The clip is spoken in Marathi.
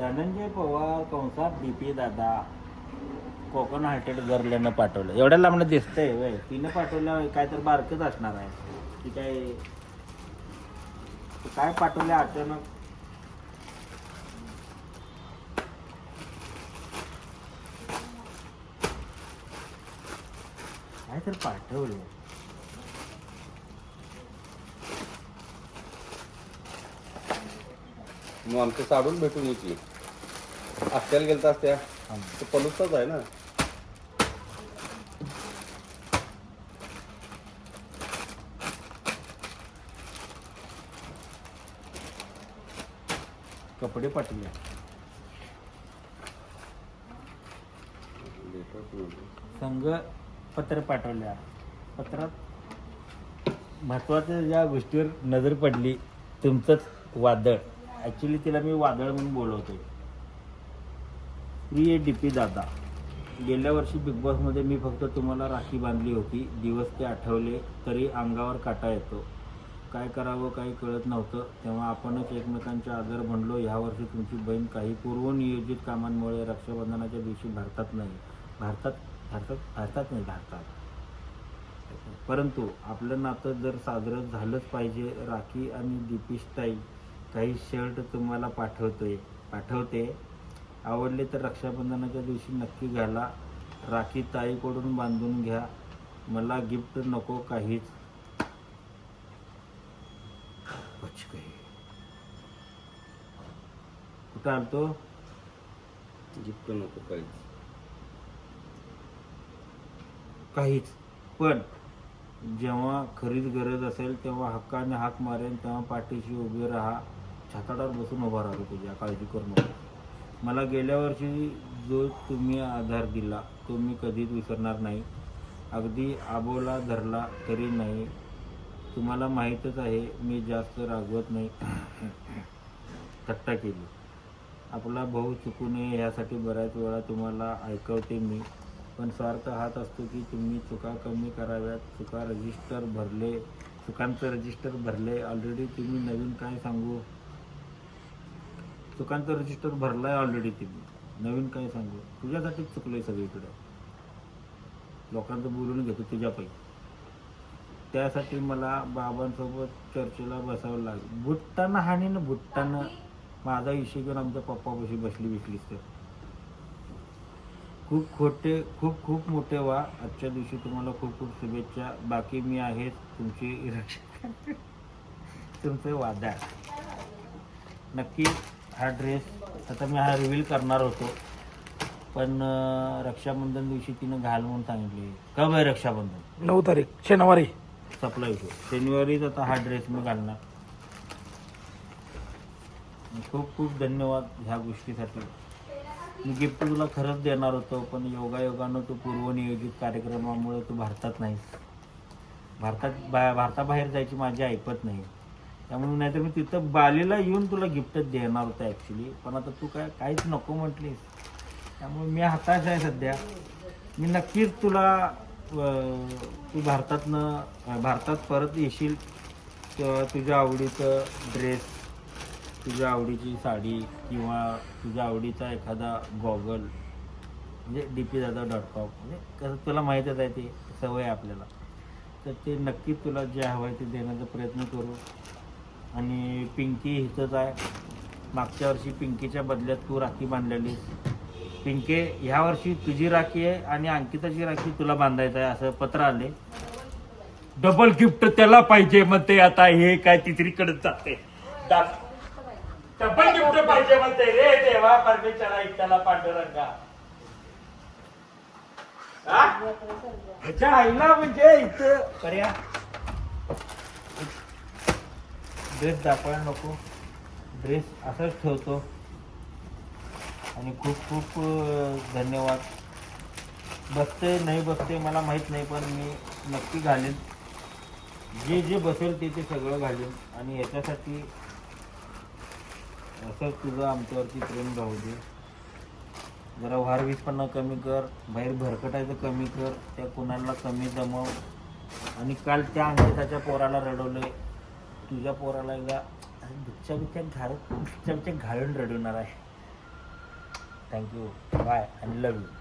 धनंजय पवार कंसात डीपी दादा कोकण हार्टेड गर्ल्यानं पाठवलं. एवढ्या लांबणं दिसतंय वय तिनं पाठवलं काय तर बारकच असणार आहे. की काय काय पाठवलं अचानक? काय तर पाठवलं मग आमचं साडून भेटून येते. आत्याला गेलता असत्या तो पलूसचाच आहे ना. कपडे पाठवले संघ पत्र पाठवल्या. पत्रात महत्त्वाच्या ज्या गोष्टीवर नजर पडली तुमचंच वादळ. ॲक्च्युली तिला मी वादळ म्हणून बोलवतो प्रिय डी पी दादा गेल्या वर्षी बिग बॉसमध्ये मी फक्त तुम्हाला राखी बांधली होती. दिवस ते आठवले तरी अंगावर काटा येतो. काय करावं काही कळत नव्हतं. तेव्हा आपणच एकमेकांचे आदर म्हणलो ह्या वर्षी तुमची बहीण काही पूर्वनियोजित कामांमुळे रक्षाबंधनाच्या दिवशी भारतात नाही भारतात भारतात भारतात नाही भारतात. परंतु आपलं नातं जर साजरं झालंच पाहिजे राखी आणि दीपी स्टाईल काही शर्ट तुम्हाला पाठवतोय. पाठवते. आवडले तर रक्षाबंधनाच्या दिवशी नक्की घाला. राखी ताईकडून बांधून घ्या. मला गिफ्ट नको काहीच. कुठं आलतो? जितकं नको काहीच. काहीच. पण जेव्हा खरीच गरज असेल तेव्हा हक्काने हाक मारेन तेव्हा पाठीशी उभे राहा. छाताडावर बसून उभा राहतो तुझ्या काळजी करू नको. मला गेल्या वर्षी जो तुम्ही आधार दिला तो मी कधीच विसरणार नाही. अगदी आबोला धरला तरी नाही. तुम्हाला माहीतच आहे मी जास्त रागवत नाही. थट्टा केली. आपला भाऊ चुकू नये यासाठी बऱ्याच वेळा तुम्हाला ऐकवते मी. पण स्वार्थ हाच असतो की तुम्ही चुका कमी कराव्यात. चुका रजिस्टर भरले चुकांचं रजिस्टर भरले. ऑलरेडी तुम्ही नवीन काय सांगू? चुकांचं रजिस्टर भरलाय ऑलरेडी तुम्ही नवीन काय सांगू? तुझ्यासाठीच चुकलंय सगळीकडे. लोकांचं बोलून घेतो तुझ्यापैकी. त्यासाठी मला बाबांसोबत चर्चेला बसावं लागेल बुट्टानं हाणीनं बुट्टानं माझा विषय घेऊन आमच्या पप्पापाशी बसली बिसलीस तर. खूप खोटे खूप खूप मोठे व्हा आजच्या दिवशी तुम्हाला खूप खूप शुभेच्छा. बाकी मी आहेच तुमची रक्षा तुमचं वादा. नक्की हा ड्रेस आता मी हा रिव्हील करणार होतो. पण अं, रक्षाबंधन दिवशी तिनं घाल म्हणून सांगितले. का बाय रक्षाबंधन? नऊ तारीख शनिवारी. सप्ला विषय. शनिवारीच आता हा ड्रेस मी घालणार. खूप खूप धन्यवाद ह्या गोष्टीसाठी. मी गिफ्ट तुला खरंच देणार होतो पण योगायोगानं तू पूर्वनियोजित कार्यक्रमामुळे तू भारतात नाही. भारतात बा भारताबाहेर जायची माझी ऐपत नाही. त्यामुळे नाहीतर मी तिथं बालीला येऊन तुला गिफ्टच देणार होतं ॲक्च्युली पण आता तू काय काहीच नको म्हटलीस. त्यामुळे मी हताश आहे सध्या. मी नक्कीच तुला तू भारतातनं भारतात परत येशील. तुझ्या आवडीचं ड्रेस तुझ्या आवडीची साडी किंवा तुझ्या आवडीचा एखादा गॉगल म्हणजे डी पी दादा डॉट कॉम म्हणजे कसं तुला माहीतच आहे ते सवय आहे आपल्याला. तर ते नक्की तुला जे हवं आहे ते देण्याचा प्रयत्न करू. आणि पिंकी हिथंच आहे. मागच्या वर्षी पिंकीच्या बदल्यात तू राखी बांधलेली. पिंके ह्या वर्षी तुझी राखी आहे आणि अंकिताची राखी तुला बांधायचं आहे असं पत्र आले. डबल गिफ्ट त्याला पाहिजे म्हणते आता. हे काय तिसरीकडे जाते. डबल गिफ्ट पाहिजे म्हणते. रे देवा परमेश्वरा त्याला पांडुरंगा. ह्याच्या आईला म्हणजे इथं पर्या ड्रेस दाखवायला नको. ड्रेस असाच ठेवतो. आणि खूप खूप धन्यवाद. बसते नाही बसते मला माहीत नाही पण मी नक्की घालेन. जे जे बसेल ते ते सगळं घालेन. आणि याच्यासाठी असंच तुझं आमच्यावरती प्रेम राहू दे. जरा वारवीसपणा कमी कर. बाहेर भरकटायचं कमी कर. त्या कुणाला कमी दमव. आणि काल त्या अंकिताच्या पोराला रडवलंय. तुझ्या पोराला एकदा दुपच्या बिपच्या घालत दुपच्या बिपच्या घालून रडवणार आहे. थँक्यू बाय आणि लव यू